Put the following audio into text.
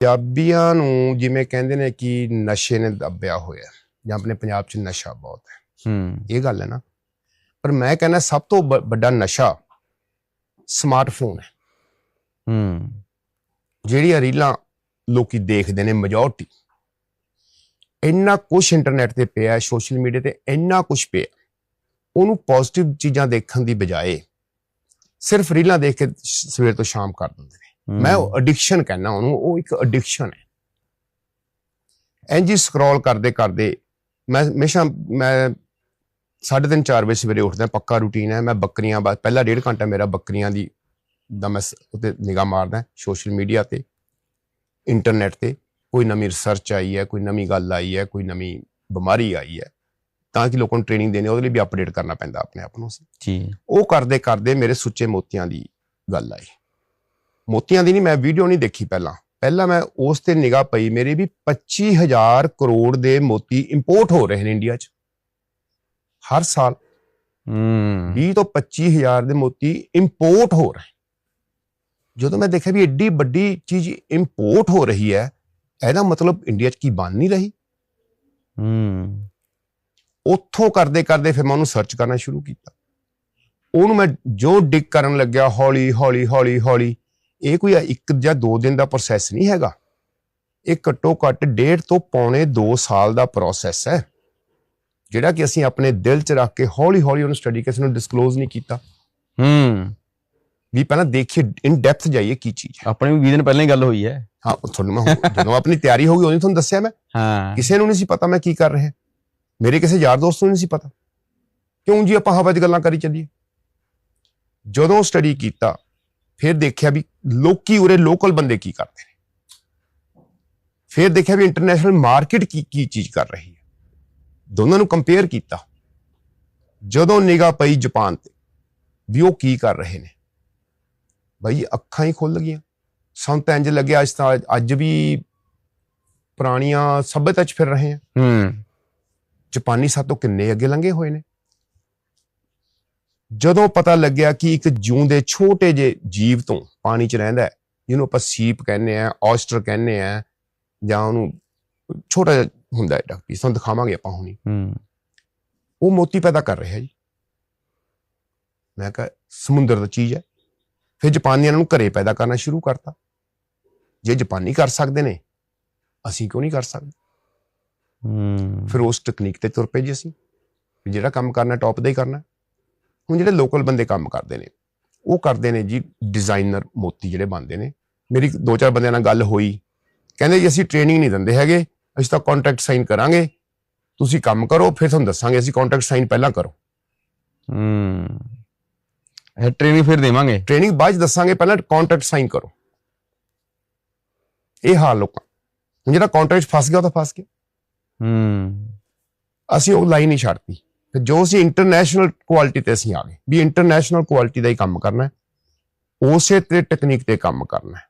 ਪੰਜਾਬੀਆਂ ਨੂੰ ਜਿਵੇਂ ਕਹਿੰਦੇ ਨੇ ਕਿ ਨਸ਼ੇ ਨੇ ਦੱਬਿਆ ਹੋਇਆ ਜਾਂ ਆਪਣੇ ਪੰਜਾਬ 'ਚ ਨਸ਼ਾ ਬਹੁਤ ਹੈ। ਹੂੰ। ਇਹ ਗੱਲ ਹੈ ਨਾ। ਪਰ ਮੈਂ ਕਹਿੰਦਾ ਸਭ ਤੋਂ ਵੱਡਾ ਨਸ਼ਾ ਸਮਾਰਟਫੋਨ ਹੈ। ਹੂੰ। ਜਿਹੜੀਆਂ ਰੀਲਾਂ ਲੋਕੀ ਦੇਖਦੇ ਨੇ ਮੈਜੋਰਟੀ ਇੰਨਾ ਕੁਝ ਇੰਟਰਨੈਟ ਤੇ ਪਿਆ ਸੋਸ਼ਲ ਮੀਡੀਆ ਤੇ ਇੰਨਾ ਕੁਝ ਪਿਆ ਉਹਨੂੰ ਪੋਜ਼ਿਟਿਵ ਚੀਜ਼ਾਂ ਦੇਖਣ ਦੀ ਬਜਾਏ ਸਿਰਫ ਰੀਲਾਂ ਦੇਖ ਕੇ ਸਵੇਰ ਤੋਂ ਸ਼ਾਮ ਕਰ ਦਿੰਦੇ ਨੇ। ਮੈਂ ਐਡਿਕਸ਼ਨ ਕਹਿੰਦਾ ਉਹਨੂੰ ਉਹ ਇੱਕ ਐਡਿਕਸ਼ਨ ਹੈ। ਇੰਜੀ ਸਕਰੋਲ ਕਰਦੇ ਕਰਦੇ ਮੈਂ ਹਮੇਸ਼ਾ ਮੈਂ 3:30 4 ਵਜੇ ਸਵੇਰੇ ਉੱਠਦਾ ਪੱਕਾ ਰੂਟੀਨ ਹੈ ਮੈਂ ਬੱਕਰੀਆਂ ਬਸ ਪਹਿਲਾ ਡੇਢ ਘੰਟਾ ਮੇਰਾ ਬੱਕਰੀਆਂ ਦੀ ਦਾ ਮੈਂ ਉੱਤੇ ਨਿਗਾਹ ਮਾਰਦਾ ਸੋਸ਼ਲ ਮੀਡੀਆ ਤੇ ਇੰਟਰਨੈਟ ਤੇ ਕੋਈ ਨਵੀਂ ਰਿਸਰਚ ਆਈ ਹੈ ਕੋਈ ਨਵੀਂ ਗੱਲ ਆਈ ਹੈ ਕੋਈ ਨਵੀਂ ਬਿਮਾਰੀ ਆਈ ਹੈ ਤਾਂ ਕਿ ਲੋਕਾਂ ਨੂੰ ਟ੍ਰੇਨਿੰਗ ਦੇਣੀ ਉਹਦੇ ਲਈ ਵੀ ਅਪਡੇਟ ਕਰਨਾ ਪੈਂਦਾ ਆਪਣੇ ਆਪ ਨੂੰ ਜੀ। ਉਹ ਕਰਦੇ ਕਰਦੇ ਮੇਰੇ ਸੁੱਚੇ ਮੋਤੀਆਂ ਦੀ ਗੱਲ ਆਈ। ਮੋਤੀਆਂ ਦੀ ਨਹੀਂ ਮੈਂ ਵੀਡੀਓ ਨਹੀਂ ਦੇਖੀ ਪਹਿਲਾਂ। ਪਹਿਲਾਂ ਮੈਂ ਉਸ ਤੇ ਨਿਗਾਹ ਪਈ ਮੇਰੇ ਵੀ 25000 ਕਰੋੜ ਦੇ ਮੋਤੀ ਇੰਪੋਰਟ ਹੋ ਰਹੇ ਨੇ ਇੰਡੀਆ 'ਚ। ਹਰ ਸਾਲ ਹੂੰ। 20 ਤੋਂ 25000 ਦੇ ਮੋਤੀ ਇੰਪੋਰਟ ਹੋ ਰਹੇ। ਜਦੋਂ ਮੈਂ ਦੇਖਿਆ ਵੀ ਐਡੀ ਵੱਡੀ ਚੀਜ਼ ਇੰਪੋਰਟ ਹੋ ਰਹੀ ਹੈ ਇਹਦਾ ਮਤਲਬ ਇੰਡੀਆ 'ਚ ਕੀ ਬਣ ਨਹੀਂ ਰਹੀ? ਹੂੰ। ਉੱਥੋਂ ਕਰਦੇ ਕਰਦੇ ਫਿਰ ਮੈਂ ਉਹਨੂੰ ਸਰਚ ਕਰਨਾ ਸ਼ੁਰੂ ਕੀਤਾ। ਉਹਨੂੰ ਮੈਂ ਜੋ ਡਿਗ ਕਰਨ ਲੱਗਿਆ ਹੌਲੀ ਹੌਲੀ ਹੌਲੀ ਹੌਲੀ ਇਹ ਕੋਈ ਇੱਕ ਜਾਂ ਦੋ ਦਿਨ ਦਾ ਪ੍ਰੋਸੈਸ ਨਹੀਂ ਹੈਗਾ। ਇਹ ਘੱਟੋ ਘੱਟ ਡੇਢ ਤੋਂ ਪੌਣੇ 2 ਸਾਲ ਦਾ ਪ੍ਰੋਸੈਸ ਹੈ। ਜਿਹੜਾ ਕਿ ਅਸੀਂ ਆਪਣੇ ਦਿਲ 'ਚ ਰੱਖ ਕੇ ਹੌਲੀ ਹੌਲੀ ਉਹਨੂੰ ਸਟੱਡੀ ਕਿਸੇ ਨੂੰ ਡਿਸਕਲੋਜ਼ ਨਹੀਂ ਕੀਤਾ। ਹੂੰ। ਵੀ ਪਹਿਲਾਂ ਦੇਖੀਏ ਇਨ ਡੈਪਥ ਜਾਈਏ ਕੀ ਚੀਜ਼ ਹੈ। ਆਪਣੇ ਵੀ 20 ਦਿਨ ਪਹਿਲਾਂ ਹੀ ਗੱਲ ਹੋਈ ਹੈ। ਹਾਂ ਤੁਹਾਨੂੰ ਮੈਂ ਜਦੋਂ ਆਪਣੀ ਤਿਆਰੀ ਹੋ ਗਈ ਉਹਨੇ ਤੁਹਾਨੂੰ ਦੱਸਿਆ ਮੈਂ। ਹਾਂ। ਕਿਸੇ ਨੂੰ ਨਹੀਂ ਸੀ ਪਤਾ ਮੈਂ ਕੀ ਕਰ ਰਿਹਾ। ਮੇਰੇ ਕਿਸੇ ਯਾਰ ਦੋਸਤ ਨੂੰ ਨਹੀਂ ਸੀ ਪਤਾ। ਕਿਉਂ ਜੀ ਆਪਾਂ ਹਵਾ 'ਚ ਗੱਲਾਂ ਕਰੀ ਚੱਲੀਏ? ਜਦੋਂ ਸਟੱਡੀ ਕੀਤਾ ਫਿਰ ਦੇਖਿਆ ਵੀ ਲੋਕੀ ਉਰੇ ਲੋਕਲ ਬੰਦੇ ਕੀ ਕਰਦੇ ਨੇ। ਫਿਰ ਦੇਖਿਆ ਵੀ ਇੰਟਰਨੈਸ਼ਨਲ ਮਾਰਕੀਟ ਕੀ ਕੀ ਚੀਜ਼ ਕਰ ਰਹੀ ਹੈ। ਦੋਨਾਂ ਨੂੰ ਕੰਪੇਅਰ ਕੀਤਾ। ਜਦੋਂ ਨਿਗਾਹ ਪਈ ਜਾਪਾਨ ਤੇ ਵੀ ਉਹ ਕੀ ਕਰ ਰਹੇ ਨੇ। ਬਾਈ ਅੱਖਾਂ ਹੀ ਖੁੱਲ ਗਈਆਂ। ਸਾਨੂੰ ਤਾਂ ਇੰਜ ਲੱਗਿਆ ਅੱਜ ਤਾਂ ਅੱਜ ਵੀ ਪੁਰਾਣੀਆਂ ਸਭਿਅਤਾ 'ਚ ਫਿਰ ਰਹੇ ਹਾਂ ਹੂੰ। ਜਾਪਾਨੀ ਸਾਤੋਂ ਕਿੰਨੇ ਅੱਗੇ ਲੰਘੇ ਹੋਏ ਨੇ। ਜਦੋਂ ਪਤਾ ਲੱਗਿਆ ਕਿ ਇੱਕ ਜੂੰ ਦੇ ਛੋਟੇ ਜਿਹੇ ਜੀਵ ਤੋਂ ਪਾਣੀ 'ਚ ਰਹਿੰਦਾ ਹੈ ਜਿਹਨੂੰ ਆਪਾਂ ਸੀਪ ਕਹਿੰਦੇ ਆ ਔਸਟਰ ਕਹਿੰਦੇ ਆ ਜਾਂ ਉਹਨੂੰ ਛੋਟਾ ਜਿਹਾ ਹੁੰਦਾ ਹੈ ਡੱਕ ਪੀਸ ਤੁਹਾਨੂੰ ਦਿਖਾਵਾਂਗੇ ਆਪਾਂ ਹੁਣੀ। ਹੂੰ। ਉਹ ਮੋਤੀ ਪੈਦਾ ਕਰ ਰਿਹਾ ਜੀ। ਮੈਂ ਕਿਹਾ ਸਮੁੰਦਰ ਦਾ ਚੀਜ਼ ਹੈ। ਫਿਰ ਜਾਪਾਨੀਆਂ ਨੇ ਘਰੇ ਪੈਦਾ ਕਰਨਾ ਸ਼ੁਰੂ ਕਰਤਾ। ਜੇ ਜਾਪਾਨੀ ਕਰ ਸਕਦੇ ਨੇ ਅਸੀਂ ਕਿਉਂ ਨਹੀਂ ਕਰ ਸਕਦੇ? ਹੂੰ। ਫਿਰ ਉਸ ਟੈਕਨੀਕ ਤੇ ਤੁਰ ਪਏ ਜੀ ਅਸੀਂ। ਜਿਹੜਾ ਕੰਮ ਕਰਨਾ ਟੌਪ ਦਾ ਹੀ ਕਰਨਾ ਹੁਣ ਜਿਹੜੇ ਲੋਕਲ ਬੰਦੇ ਕੰਮ ਕਰਦੇ ਨੇ ਉਹ ਕਰਦੇ ਨੇ ਜੀ ਡਿਜ਼ਾਈਨਰ ਮੋਤੀ ਜਿਹੜੇ ਬਣਦੇ ਨੇ। ਮੇਰੀ ਦੋ ਚਾਰ ਬੰਦਿਆਂ ਨਾਲ ਗੱਲ ਹੋਈ। ਕਹਿੰਦੇ ਜੀ ਅਸੀਂ ਟ੍ਰੇਨਿੰਗ ਨਹੀਂ ਦਿੰਦੇ ਹੈਗੇ ਅਸੀਂ ਤਾਂ ਕੰਟਰੈਕਟ ਸਾਈਨ ਕਰਾਂਗੇ। ਤੁਸੀਂ ਕੰਮ ਕਰੋ ਫਿਰ ਤੁਹਾਨੂੰ ਦੱਸਾਂਗੇ ਅਸੀਂ ਕੰਟਰੈਕਟ ਸਾਈਨ ਪਹਿਲਾਂ ਕਰੋ। ਹੂੰ। ਇਹ ਟ੍ਰੇਨਿੰਗ ਫਿਰ ਦੇਵਾਂਗੇ? ਟ੍ਰੇਨਿੰਗ ਬਾਅਦ 'ਚ ਦੱਸਾਂਗੇ ਪਹਿਲਾਂ ਕੰਟਰੈਕਟ ਸਾਈਨ ਕਰੋ। ਇਹ ਹਾਲ ਲੋਕਾਂ। ਹੁਣ ਜਿਹੜਾ ਕੰਟਰੈਕਟ ਫਸ ਗਿਆ ਉਹ ਤਾਂ ਫਸ ਗਿਆ। ਹੂੰ। ਅਸੀਂ ਉਹ ਲਾਈਨ ਹੀ ਛੱਡਤੀ। ਤੇ ਜੋ ਅਸੀਂ ਇੰਟਰਨੈਸ਼ਨਲ ਕੁਆਲਿਟੀ ਤੇ ਅਸੀਂ ਆ ਗਏ, ਵੀ ਇੰਟਰਨੈਸ਼ਨਲ ਕੁਆਲਿਟੀ ਦਾ ਹੀ ਕੰਮ ਕਰਨਾ ਹੈ, ਉਸੇ ਤੇ ਟੈਕਨੀਕ ਤੇ ਕੰਮ ਕਰਨਾ ਹੈ।